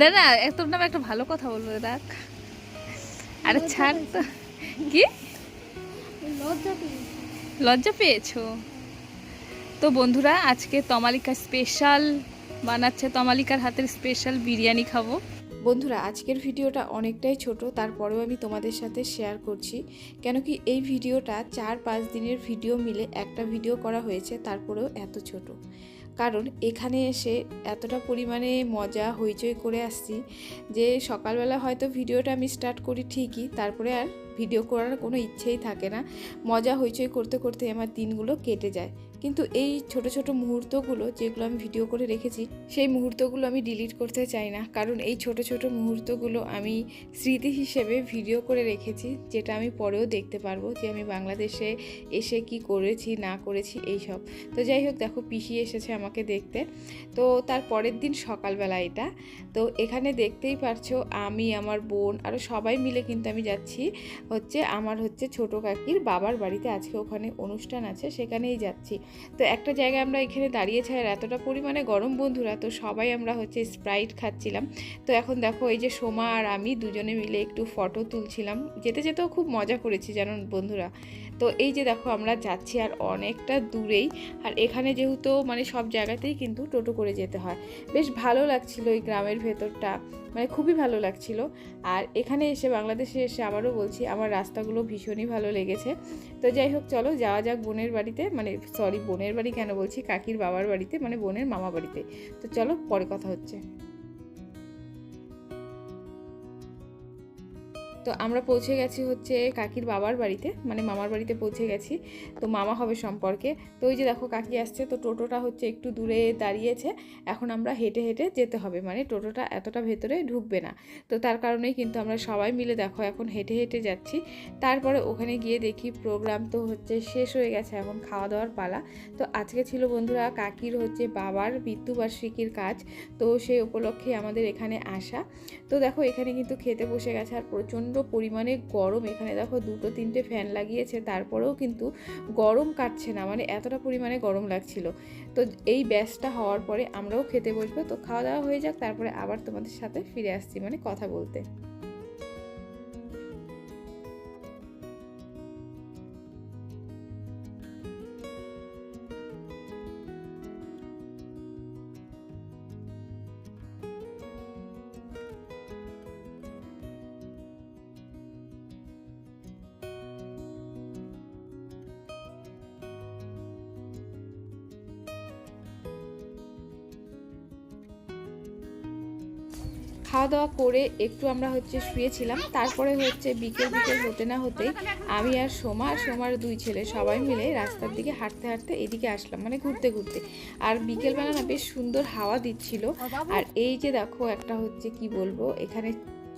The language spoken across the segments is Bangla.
দাদা তোর নামে একটা ভালো কথা বলব দেখ আরে ছাড় তো। কি? লজ্জা লজ্জা পেয়েছ? তো বন্ধুরা আজকে তমালিকা স্পেশাল বানাচ্ছে তমালিকার হাতের স্পেশাল বিরিয়ানি খাব। বন্ধুরা আজকের ভিডিওটা অনেকটাই ছোট তারপরেও আমি তোমাদের সাথে শেয়ার করছি। কেন কি এই ভিডিওটা চার পাঁচ দিনের ভিডিও মিলে একটা ভিডিও করা হয়েছে তারপরেও এত ছোট। কারণ এখানে এসে এতটা পরিমাণে মজা, হইচই করে আসছি যে সকালবেলা হয়তো ভিডিওটা আমি স্টার্ট করি ঠিকই, তারপরে আর ভিডিও করার কোনো ইচ্ছেই থাকে না। মজা, হইচই করতে করতে আমার দিনগুলো কেটে যায়। কিন্তু এই ছোট ছোট মুহূর্তগুলো যেগুলো আমি ভিডিও করে রেখেছি, সেই মুহূর্তগুলো আমি ডিলিট করতে চাই না। কারণ এই ছোট ছোট মুহূর্তগুলো আমি স্মৃতি হিসেবে ভিডিও করে রেখেছি, যেটা আমি পরেও দেখতে পারব যে আমি বাংলাদেশে এসে কি করেছি, না করেছি এই সব তো যাই হোক, দেখো, পিসি এসেছে আমাকে দেখতে। তো তার পরের দিন সকালবেলা এটা। তো এখানে দেখতেই পারছ, আমি, আমার বোন আরও সবাই মিলে কিন্তু আমি যাচ্ছি। হচ্ছে, আমার হচ্ছে ছোট কাকির বাবার বাড়িতে আজকে ওখানে অনুষ্ঠান আছে, সেখানেই যাচ্ছি। তো একটা জায়গায় আমরা এখানে দাঁড়িয়েছি আর এতটা পরিমাণে গরম, বন্ধুরা, তো সবাই আমরা হচ্ছে স্প্রাইট খাচ্ছিলাম। তো এখন দেখো এই যে সোমা আর আমি দুজনে মিলে একটু ফটো তুলছিলাম। যেতে যেতেও খুব মজা করেছি, জানো বন্ধুরা। তো এই যে দেখো আমরা যাচ্ছি আর অনেকটা দূরেই। আর এখানে যেহেতু মানে সব জায়গাতেই কিন্তু টোটো করে যেতে হয়। বেশ ভালো লাগছিল এই গ্রামের ভেতরটা। মানে খুবই ভালো লাগছিল। আর এখানে এসে বাংলাদেশে এসে আবারও বলছি, আমার রাস্তাগুলো ভীষণই ভালো লেগেছে। তো যাই হোক, চলো যাওয়া যাক বোনের বাড়িতে। মানে সরি বোনের বাড়ি কেন বলছি? কাকির বাবার বাড়িতে মানে বোনের মামা বাড়িতে। তো চলো, পরে কথা হচ্ছে। তো আমরা পৌঁছে গেছি হচ্ছে কাকির বাবার বাড়িতে মানে মামার বাড়িতে পৌঁছে গেছি। তো মামা হবে সম্পর্কে। তো ওই যে দেখো কাকি আসছে, তো টোটোটা হচ্ছে একটু দূরে দাঁড়িয়েছে। এখন আমরা হেঁটে হেঁটে যেতে হবে মানে টোটোটা এতটা ভেতরে ঢুকবে না। তো তার কারণেই কিন্তু আমরা সবাই মিলে দেখো এখন হেঁটে হেঁটে যাচ্ছি। তারপরে ওখানে গিয়ে দেখি প্রোগ্রাম তো হচ্ছে শেষ হয়ে গেছে, এখন খাওয়া দাওয়ার পালা। তো আজকে ছিল বন্ধুরা কাকির হচ্ছে বাবার মৃত্যুবার্ষিকীর কাজ, তো সেই উপলক্ষে আমাদের এখানে আসা। তো দেখো এখানে কিন্তু খেতে বসে গেছে আর প্রচণ্ড পরিমাণে গরম। এখানে দেখো দুটো, তিনটে ফ্যান লাগিয়েছে, তারপরেও কিন্তু গরম কাটছে না মানে এতটা পরিমাণে গরম লাগছিল। তো এই ব্যাসটা হওয়ার পরে আমরাও খেতে বসবো। তো খাওয়া দাওয়া হয়ে যাক, তারপরে আবার তোমাদের সাথে ফিরে আসছি মানে কথা বলতে। খাওয়া দাওয়া করে একটু আমরা হচ্ছে শুয়েছিলাম। তারপরে হচ্ছে বিকেল বিকেল হতে না হতে আমি আর সোমা আর সোমার দুই ছেলে সবাই মিলে রাস্তার দিকে হাঁটতে হাঁটতে এদিকে আসলাম মানে ঘুরতে ঘুরতে। আর বিকেলবেলা না বেশ সুন্দর হাওয়া দিচ্ছিল। আর এই যে দেখো একটা হচ্ছে কি বলব, এখানে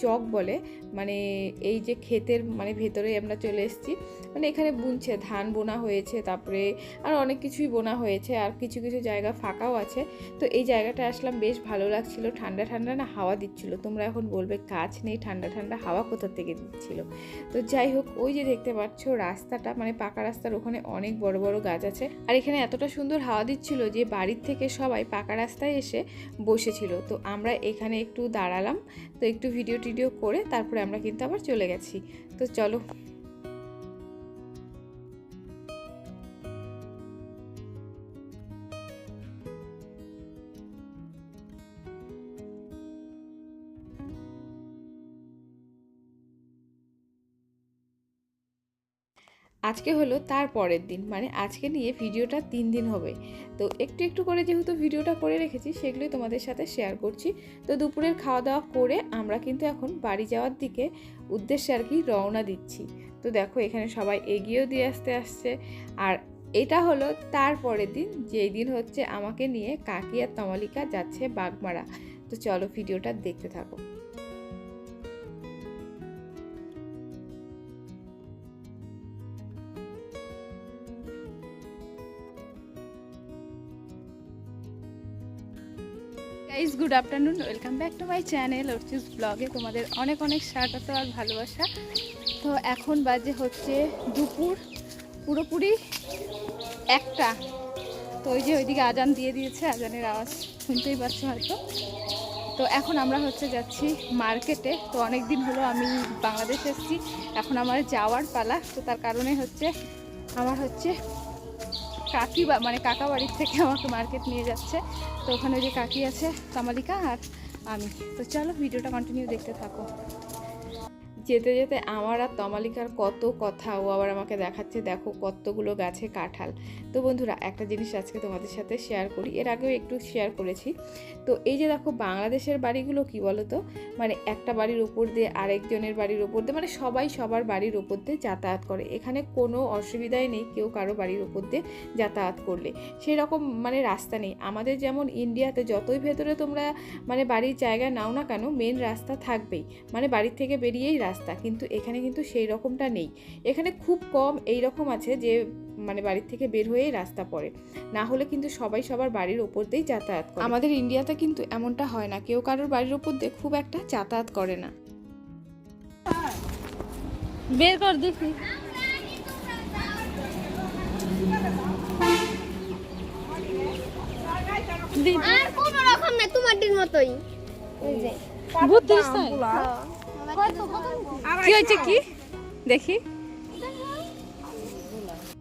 চক বলে মানে এই যে ক্ষেতের মানে ভেতরে আমরা চলে এসেছি। মানে এখানে বুনছে, ধান বোনা হয়েছে, তারপরে আর অনেক কিছুই বোনা হয়েছে, আর কিছু কিছু জায়গা ফাঁকাও আছে। তো এই জায়গাটা আসলাম, বেশ ভালো লাগছিল, ঠান্ডা ঠান্ডা না হাওয়া দিচ্ছিল। তোমরা এখন বলবে গাছ নেই, ঠান্ডা ঠান্ডা হাওয়া কোথা থেকে দিচ্ছিল? তো যাই হোক, ওই যে দেখতে পাচ্ছ রাস্তাটা মানে পাকা রাস্তার ওখানে অনেক বড় বড় গাছ আছে। আর এখানে এতটা সুন্দর হাওয়া দিচ্ছিল যে বাড়ির থেকে সবাই পাকা রাস্তায় এসে বসেছিল। তো আমরা এখানে একটু দাঁড়ালাম। তো একটু ভিডিও টিডিও করে তারপরে আমরা কিন্তু আবার চলে গেছি। তো চলো আজকে হলো তার পরের দিন মানে আজকে নিয়ে ভিডিওটা তিন দিন হবে। তো একটু একটু করে যেহেতু ভিডিওটা করে রেখেছি, সেগুলোই তোমাদের সাথে শেয়ার করছি। তো দুপুরের খাওয়া দাওয়া করে আমরা কিন্তু এখন বাড়ি যাওয়ার দিকে উদ্দেশ্যে আর কি রওনা দিচ্ছি। তো দেখো এখানে সবাই এগিয়েও দিয়ে আসতে আসছে। আর এটা হলো তার পরের দিন, যেই দিন হচ্ছে আমাকে নিয়ে কাকি আর তমালিকা যাচ্ছে বাগমারা। তো চলো ভিডিওটা দেখতে থাকো। Guys good afternoon welcome back to my channel অর্চিস ব্লগে তোমাদের অনেক অনেক স্বাগত আর ভালোবাসা। তো এখন বাজে হচ্ছে দুপুর, পুরোপুরি একটা। তো ওই যে ওইদিকে আজান দিয়ে দিয়েছে, আজানের আওয়াজ শুনতেই পাচ্ছ হয়তো। তো এখন আমরা হচ্ছে যাচ্ছি মার্কেটে তো অনেক দিন হলো আমি বাংলাদেশ এসেছি, এখন আমার যাওয়ার পালা। তো তার কারণে হচ্ছে, আমার হচ্ছে কাকি বা মানে কাকা বাড়ির থেকে আমাকে মার্কেট নিয়ে যাচ্ছে। তো ওখানে ওই যে কাকি আছে তামালিকা আর আমি। তো চলো, ভিডিওটা কন্টিনিউ দেখতে থাকো। যেতে যেতে আমার আর তমালিকার কত কথা ও আবার আমাকে দেখাচ্ছে, দেখো কতগুলো গাছে কাঁঠাল। তো বন্ধুরা, একটা জিনিস আজকে তোমাদের সাথে শেয়ার করি, এর আগেও একটু শেয়ার করেছি। তো এই যে দেখো বাংলাদেশের বাড়িগুলো কি বলো তো মানে একটা বাড়ির ওপর দিয়ে আরেকজনের বাড়ির ওপর দিয়ে মানে সবাই সবার বাড়ির ওপর দিয়ে যাতায়াত করে। এখানে কোনো অসুবিধাই নেই কেউ কারও বাড়ির ওপর দিয়ে যাতায়াত করলে। সেই রকম মানে রাস্তা নেই। আমাদের যেমন ইন্ডিয়াতে যতই ভেতরে তোমরা মানে বাড়ির জায়গা নাও না কেন মেন রাস্তা থাকবেই। মানে বাড়ির থেকে বেরিয়েই রাস্তা কিন্তু এখানে কিন্তু সেই রকমটা নেই। এখানে খুব কম এই রকম আছে যে মানে বাড়ির থেকে বের হয়েই রাস্তা পড়ে। না হলে কিন্তু সবাই সবার বাড়ির ওপর দিয়েই যাতায়াত করে। আমাদের ইন্ডিয়াতে কিন্তু এমনটা হয় না। কেউ কারোর বাড়ির ওপর দিয়ে খুব একটা যাতায়াত করে না। বের কর দেখি। আর কোন রকম না তোমারটির মতোই। এই কি হয়েছে কি? দেখি।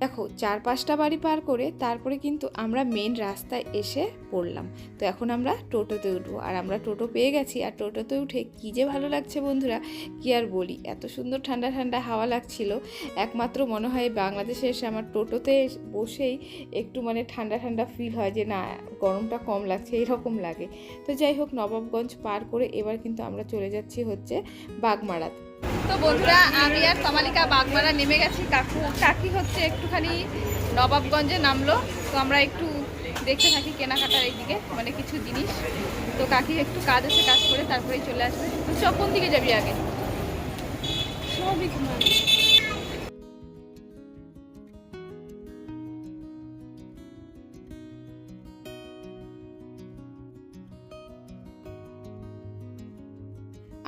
দেখো চার পাঁচটা বাড়ি পার করে তারপরে কিন্তু আমরা মেন রাস্তায় এসে পড়লাম। তো এখন আমরা টোটোতে উঠবো। আর আমরা টোটো পেয়ে গেছি, আর টোটোতে উঠে কী যে ভালো লাগছে বন্ধুরা, কি আর বলি? এত সুন্দর ঠান্ডা ঠান্ডা হাওয়া লাগছিল। একমাত্র মনে হয় বাংলাদেশে এসে আমার টোটোতে বসেই একটু মানে ঠান্ডা ঠান্ডা ফিল হয় যে, না, গরমটা কম লাগছে, এরকম লাগে। তো যাই হোক, নবাবগঞ্জ পার করে এবার কিন্তু আমরা চলে যাচ্ছি হচ্ছে বাগমারাতে। তো বন্ধুরা, আমি আর তমালিকা বাগমারা নেমে গেছি। কাকু, কাকি হচ্ছে একটুখানি নবাবগঞ্জে নামলো। তো আমরা একটু দেখতে থাকি কেনাকাটার এইদিকে মানে কিছু জিনিস। তো কাকি একটু কাজ আছে, কাজ করে তারপরেই চলে আসবে। তো কোন দিকে যাবি আগে? সবই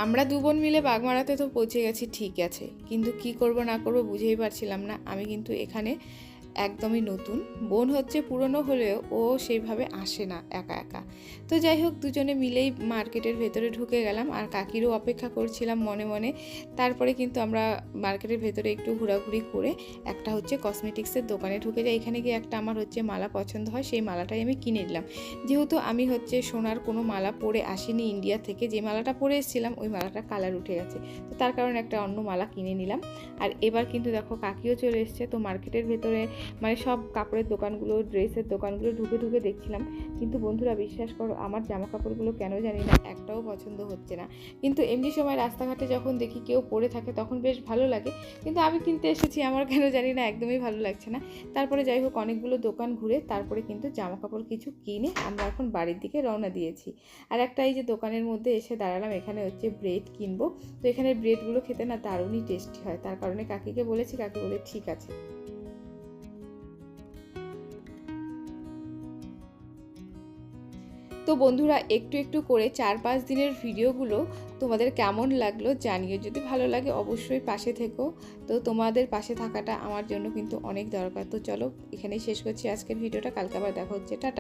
আমরা দু বোন মিলে বাগমারাতে তো পৌঁছে গেছি, ঠিক আছে। কিন্তু কি করব না করব বুঝেই পারছিলাম না। আমি কিন্তু এখানে একদমই নতুন। বোন হচ্ছে পুরনো হলেও ও সেইভাবে আসে না একা একা। তো যাই হোক, দুজনে মিলেই মার্কেটের ভেতরে ঢুকে গেলাম আর কাকিরও অপেক্ষা করছিলাম মনে মনে। তারপরে কিন্তু আমরা মার্কেটের ভেতরে একটু ঘোরাঘুরি করে একটা হচ্ছে কসমেটিক্সের দোকানে ঢুকে যাই। এখানে গিয়ে একটা আমার হচ্ছে মালা পছন্দ হয়, সেই মালাটাই আমি কিনে নিলাম। যেহেতু আমি হচ্ছে সোনার কোনো মালা পরে আসিনি ইন্ডিয়া থেকে, যে মালাটা পরে এসেছিলাম, ওই মালাটা কালার উঠে গেছে। তো তার কারণে একটা অন্য মালা কিনে নিলাম। আর এবার কিন্তু দেখো, কাকিও চলে এসছে। তো মার্কেটের ভেতরে মানে সব কাপড়ের দোকানগুলো, ড্রেসের দোকানগুলো ঢুকে ঢুকে দেখছিলাম। কিন্তু বন্ধুরা বিশ্বাস করো, আমার জামা কাপড়গুলো কেন জানি না, একটাও পছন্দ হচ্ছে না। কিন্তু এমনি সময় রাস্তাঘাটে যখন দেখি কেউ পরে থাকে, তখন বেশ ভালো লাগে। কিন্তু আমি কিনতে এসেছি, আমার কেন জানি না, একদমই ভালো লাগছে না। তারপরে যাই হোক, অনেকগুলো দোকান ঘুরে তারপরে কিন্তু জামা কাপড় কিছু কিনে আমরা এখন বাড়ির দিকে রওনা দিয়েছি। আর একটা এই যে দোকানের মধ্যে এসে দাঁড়ালাম, এখানে হচ্ছে ব্রেড কিনবো। তো এখানে ব্রেডগুলো খেতে না দারুণই টেস্টি হয়। তার কারণে কাকিকে বলেছি, কাকি বলে ঠিক আছে। তো বন্ধুরা, একটু একটু করে চার পাঁচ দিনের ভিডিওগুলো তোমাদের কেমন লাগল জানিও। যদি ভালো লাগে অবশ্যই পাশে থেকো। তো তোমাদের পাশে থাকাটা আমার জন্য কিন্তু অনেক দরকার। তো চলো, এখানেই শেষ করছি আজকের ভিডিওটা। কালকে আবার দেখা হচ্ছে। টাটা।